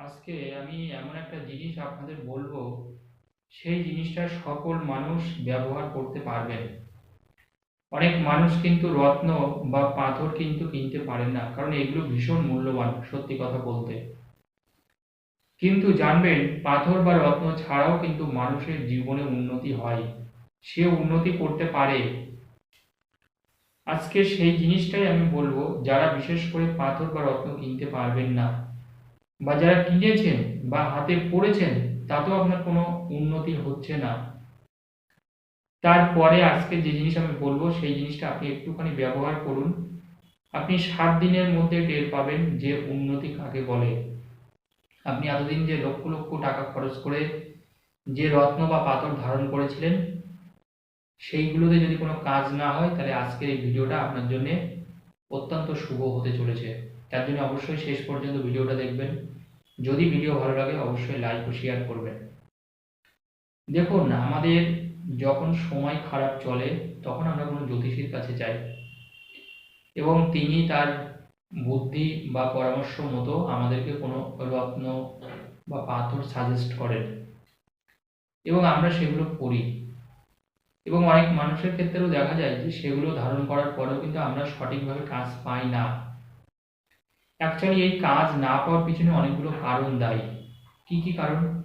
আজকে আমি এমন একটা জিনিস আপনাদের বলব, সেই জিনিসটা সকল মানুষ ব্যবহার করতে পারবেন। অনেক মানুষ কিন্তু রত্ন বা পাথর কিন্তু কিনতে পারেন না, কারণ এগুলো ভীষণ মূল্যবান, সত্যি কথা বলতে। কিন্তু জানবেন, পাথর বা রত্ন ছাড়াও কিন্তু মানুষের জীবনে উন্নতি হয়, সে উন্নতি করতে পারে। আজকে সেই জিনিসটাই আমি বলব, যারা বিশেষ করে পাথর বা রত্ন কিনতে পারবেন না। বা যারা কিনেছেন বা হাতে পড়েছেন তাতেও আপনার কোনো উন্নতি হচ্ছে না। তারপরে আজকে যে জিনিস আমি বলব, সেই জিনিসটা আপনি একটুখানি ব্যবহার করুন। আপনি সাত দিনের মধ্যে টের পাবেন যে উন্নতি কাকে বলে। আপনি এতদিন যে লক্ষ লক্ষ টাকা খরচ করে যে রত্ন বা পাথর ধারণ করেছিলেন, সেইগুলোতে যদি কোনো কাজ না হয়, তাহলে আজকের এই ভিডিওটা আপনার জন্য অত্যন্ত শুভ হতে চলেছে। তার জন্য অবশ্যই শেষ পর্যন্ত ভিডিওটা দেখবেন। যদি ভিডিও ভালো লাগে, অবশ্যই লাইক ও শেয়ার করবেন। দেখুন, আমাদের যখন সময় খারাপ চলে, তখন আমরা কোনো জ্যোতিষীর কাছে যাই। এবং তিনি তার বুদ্ধি বা পরামর্শ মতো আমাদেরকে কোনো রত্ন বা পাথর সাজেস্ট করেন। এবং আমরা সেগুলো করি। এবং অনেক মানুষের ক্ষেত্রেও দেখা যায় যে, সেগুলো ধারণ করার পরেও কিন্তু আমরা সঠিকভাবে কাজ পাই না। অ্যাকচুয়ালি এই কাজ না পাওয়ার পিছনে অনেকগুলো কারণ দায়ী। কি কি কারণ?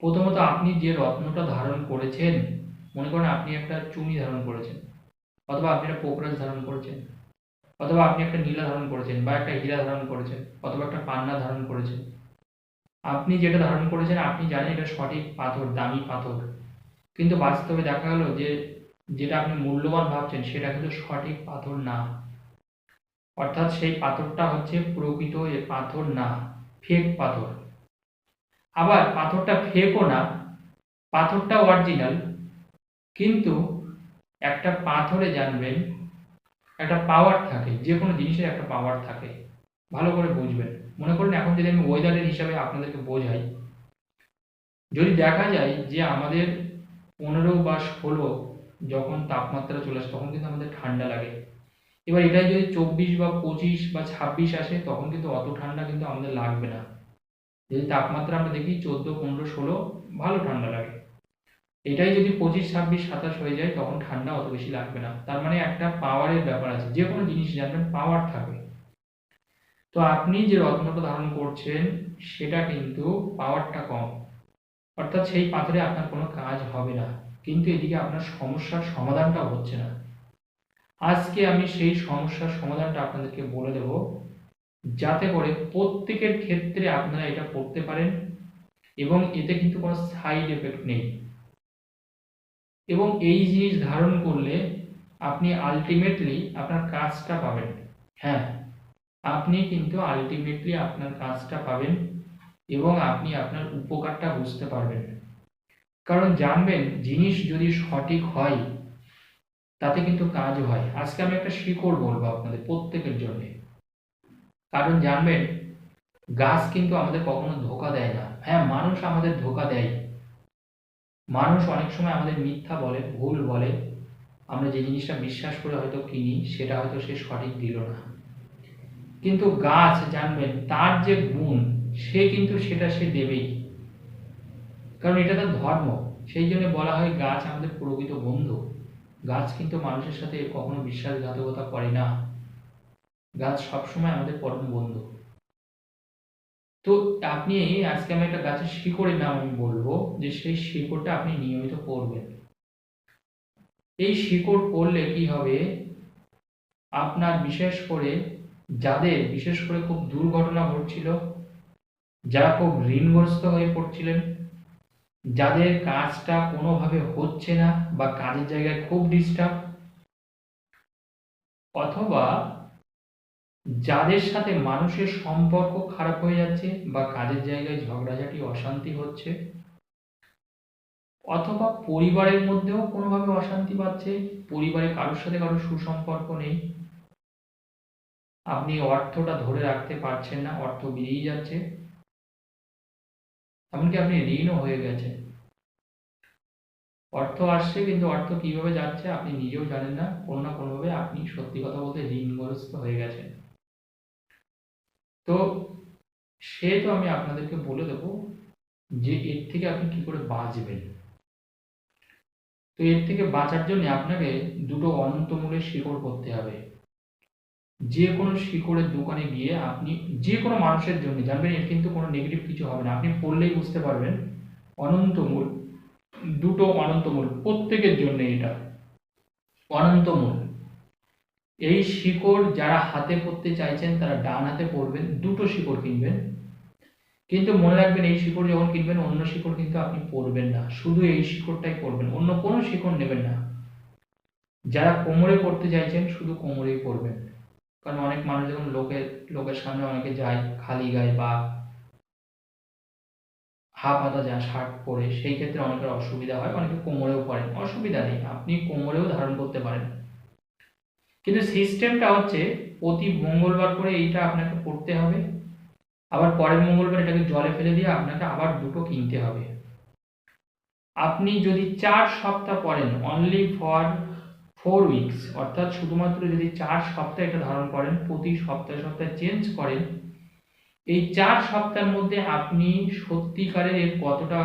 প্রথমত, আপনি যে রত্নটা ধারণ করেছেন, মনে করেন আপনি একটা চুনি ধারণ করেছেন, অথবা আপনি একটা পোকরাজ ধারণ করেছেন, অথবা আপনি একটা নীলা ধারণ করেছেন বা একটা হীরা ধারণ করেছেন, অথবা একটা পান্না ধারণ করেছেন। আপনি যেটা ধারণ করেছেন, আপনি জানেন এটা সঠিক পাথর, দামি পাথর। কিন্তু বাস্তবে দেখা গেল যে, যেটা আপনি মূল্যবান ভাবছেন, সেটা কিন্তু সঠিক পাথর না। অর্থাৎ সেই পাথরটা হচ্ছে প্রকৃত এ পাথর না, ফেক পাথর। আবার পাথরটা ফেকও না, পাথরটা অরিজিনাল কিন্তু একটা পাথরে জানবেন, একটা পাওয়ার থাকে যে কোনো জিনিসের একটা পাওয়ার থাকে। ভালো করে বুঝবেন। মনে করুন এখন যদি আমি ওয়েদারের হিসাবে আপনাদেরকে বোঝাই, যদি দেখা যায় যে আমাদের পনেরো বা ষোলো যখন তাপমাত্রা চলে আসে, তখন কিন্তু আমাদের ঠান্ডা লাগে। এবার এটাই যদি চব্বিশ বা পঁচিশ বা ছাব্বিশ আসে, তখন কিন্তু অত ঠান্ডা কিন্তু আমাদের লাগবে না। যদি তাপমাত্রা আমরা দেখি চোদ্দ, পনেরো, ষোলো, ভালো ঠান্ডা লাগে। এটাই যদি পঁচিশ, ছাব্বিশ, সাতাশ হয়ে যায়, তখন ঠান্ডা অত বেশি লাগবে না। তার মানে একটা পাওয়ারের ব্যাপার আছে, যে কোনো জিনিস জানবেন, পাওয়ার থাকে। তো আপনি যে রত্নটা ধারণ করছেন, সেটা কিন্তু পাওয়ারটা কম। অর্থাৎ সেই পাথরে আপনার কোনো কাজ হবে না। কিন্তু এদিকে আপনার সমস্যার সমাধানটা হচ্ছে না। আজকে আমি সেই সমস্যার সমাধানটা আপনাদেরকে বলে দেব। যাতে করে প্রত্যেকের ক্ষেত্রে আপনারা এটা করতে পারেন এবং এতে কিন্তু কোনো সাইড এফেক্ট নেই। এবং এই জিনিস ধারণ করলে আপনি আলটিমেটলি আপনার কাজটা পাবেন। হ্যাঁ আপনি কিন্তু আলটিমেটলি আপনার কাজটা পাবেন এবং আপনি আপনার উপকারটা বুঝতে পারবেন। কারণ জানবেন জিনিস যদি সঠিক হয় তাতে কিন্তু কাজ হয়। আজকে আমি একটা শিকড় বলব আপনাদের প্রত্যেকের জন্য। কারণ জানবেন, গাছ কিন্তু আমাদের কখনো ধোকা দেয় না। হ্যাঁ মানুষ আমাদের ধোকা দেয়। মানুষ অনেক সময় আমাদের মিথ্যা বলে, ভুল বলে। আমরা যে জিনিসটা বিশ্বাস করে হয়তো কিনি, সেটা হয়তো সে সঠিক দিল না। কিন্তু গাছ, জানবেন, তার যে গুণ, সে কিন্তু সেটা সে দেবেই। কারণ এটা তার ধর্ম। সেই জন্য বলা হয় গাছ আমাদের প্রকৃত বন্ধু। গাছ কিন্তু মানুষের সাথে কখনো বিশ্বাসঘাতকতা করে না। গাছ সবসময় আমাদের পরম বন্ধু। তো আপনি আজকে আমি একটা গাছের শিকড়ের নাম আমি বলব, যে সেই শিকড়টা আপনি নিয়মিত পড়বেন। এই শিকড় পড়লে কি হবে? আপনার বিশেষ করে যাদের, বিশেষ করে খুব দুর্ঘটনা ঘটছিল, যারা খুব ঋণগ্রস্ত হয়ে পড়ছিলেন যাদের কাজটা কোনোভাবে হচ্ছে না বা কাজের জায়গায় খুব ডিস্টার্ব অথবা যাদের সাথে মানুষের সম্পর্ক খারাপ হয়ে যাচ্ছে বা কাজের জায়গায় ঝগড়াঝাটি, অশান্তি হচ্ছে, অথবা পরিবারের মধ্যেও কোনোভাবে অশান্তি পাচ্ছে, পরিবারে কারোর সাথে কারোর সুসম্পর্ক নেই, আপনি অর্থটা ধরে রাখতে পারছেন না, অর্থ বেরিয়ে যাচ্ছে এমনকি আপনি ঋণও হয়ে গেছে অর্থ আসছে, কিন্তু অর্থ কীভাবে যাচ্ছে আপনি নিজেও জানেন না। কোনো না কোনোভাবে আপনি সত্যি কথা বলতে ঋণগ্রস্ত হয়ে গেছেন। তো সে তো আমি আপনাদেরকে বলে দেবো যে এর থেকে আপনি কি করে বাঁচবেন। তো এর থেকে বাঁচার জন্য আপনাকে দুটো অনন্তমূলের শিকড় করতে হবে। যে কোনো শিকড়ের দোকানে গিয়ে আপনি যে কোনো মানুষের জন্য, জানবেন এর কিন্তু কোনো নেগেটিভ কিছু হবে না। আপনি পড়লেই বুঝতে পারবেন, অনন্তমূল, দুটো অনন্তমূল, প্রত্যেকের জন্য এটা। অনন্তমূল। এই শিকড় যারা হাতে পড়তে চাইছেন, তারা ডান হাতে পড়বেন, দুটো শিকড় কিনবেন। কিন্তু মনে রাখবেন, এই শিকড় যখন কিনবেন, অন্য শিকড় কিন্তু আপনি পরবেন না। শুধু এই শিকড়টাই পরবেন অন্য কোনো শিকড় নেবেন না। যারা কোমরে পড়তে চাইছেন, শুধু কোমরেই পরবেন কারণ অনেক মানুষ যখন লোকের লোকের সামনে অনেকে যায়, খালি গায়ে বা হাফ হাতা যা শার্ট পরে, সেই ক্ষেত্রে অনেকের অসুবিধা হয়, অনেকে কোমরেও পরেন অসুবিধা নেই, আপনি কোমরেও ধারণ করতে পারেন। কিন্তু সিস্টেমটা হচ্ছে, প্রতি মঙ্গলবার করে এইটা আপনাকে পড়তে হবে, আবার পরের মঙ্গলবার এটাকে জলে ফেলে দিয়ে আপনাকে আবার দুটো কিনতে হবে। আপনি যদি চার সপ্তাহ পরেন অনলি ফর ফোর উইকস অর্থাৎ শুধুমাত্র যদি চার সপ্তাহ এটা ধারণ করেন, প্রতি সপ্তাহে সপ্তাহে চেঞ্জ করেন, এই চার সপ্তাহের মধ্যে আপনি সত্যিকারের এর কতটা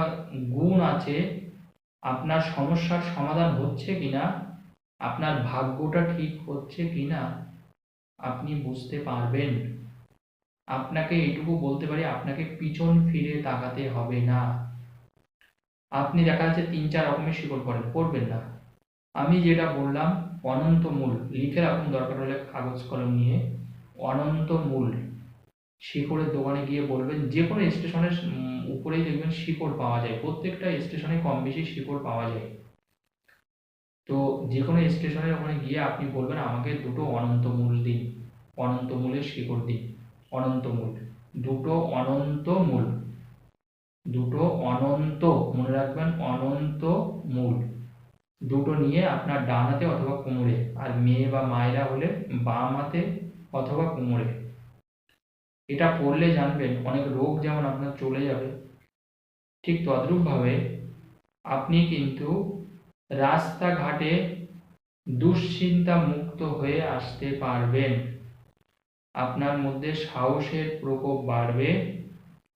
গুণ আছে, আপনার সমস্যার সমাধান হচ্ছে কিনা, আপনার ভাগ্যটা ঠিক হচ্ছে কিনা, আপনি বুঝতে পারবেন। আপনাকে এইটুকু বলতে পারি, আপনাকে পিছন ফিরে তাকাতে হবে না। আপনি দেখা যাচ্ছে তিন চার রকমের শিকড় করেন করবেন না। আমি যেটা বললাম, অনন্ত মূল, লিখে রাখুন দরকার হলে কাগজ কলম নিয়ে, অনন্ত মূল। শিকড়ের দোকানে গিয়ে বলবেন, যে কোনো স্টেশনের উপরেই দেখবেন শিকড় পাওয়া যায়, প্রত্যেকটা স্টেশনে কম বেশি শিকড় পাওয়া যায়। তো যে কোনো স্টেশনের ওখানে গিয়ে আপনি বলবেন, আমাকে দুটো অনন্ত মূল দিন, অনন্ত মূলের শিকড় দিন, অনন্ত মূল। দুটো অনন্ত মূল। দুটো অনন্ত, মনে রাখবেন, অনন্ত মূল। দুটো নিয়ে আপনার ডান হাতে অথবা কোমরে, আর মেয়ে বা মায়েরা হলে বাম হাতে অথবা কোমরে। এটা পড়লে জানবেন অনেক রোগ যেমন আপনার চলে যাবে। ঠিক তদ্রূপভাবে আপনি কিন্তু রাস্তাঘাটে দুশ্চিন্তা মুক্ত হয়ে আসতে পারবেন। আপনার মধ্যে সাহসের প্রকোপ বাড়বে,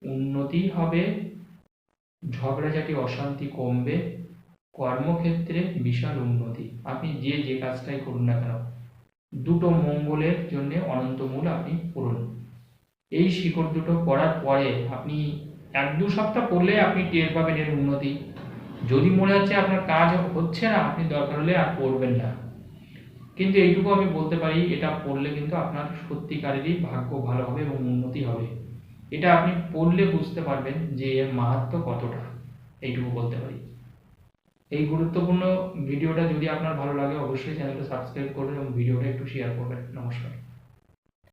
উন্নতি হবে, ঝগড়াঝাটি, অশান্তি কমবে। কর্মক্ষেত্রে বিশাল উন্নতি। আপনি যে যে কাজটাই করুন না কেন, দুটো মঙ্গলের জন্য অনন্তমূল আপনি পড়ুন এই শিকড় দুটো পড়ার পরে আপনি এক দু সপ্তাহ পড়লে আপনি টের পাবেন এর উন্নতি। যদি মনে হচ্ছে আপনার কাজ হচ্ছে না, আপনি দরকার হলে আর পড়বেন না। কিন্তু এইটুকু আমি বলতে পারি, এটা পড়লে কিন্তু আপনার সত্যিকারেরই ভাগ্য ভালো হবে এবং উন্নতি হবে। এটা আপনি পড়লে বুঝতে পারবেন যে এর মাহাত্ম কতটা, এইটুকু বলতে পারি। এই গুরুত্বপূর্ণ ভিডিওটা যদি আপনার ভালো লাগে, অবশ্যই চ্যানেলটা সাবস্ক্রাইব করবেন এবং ভিডিওটা একটু শেয়ার করবেন। নমস্কার।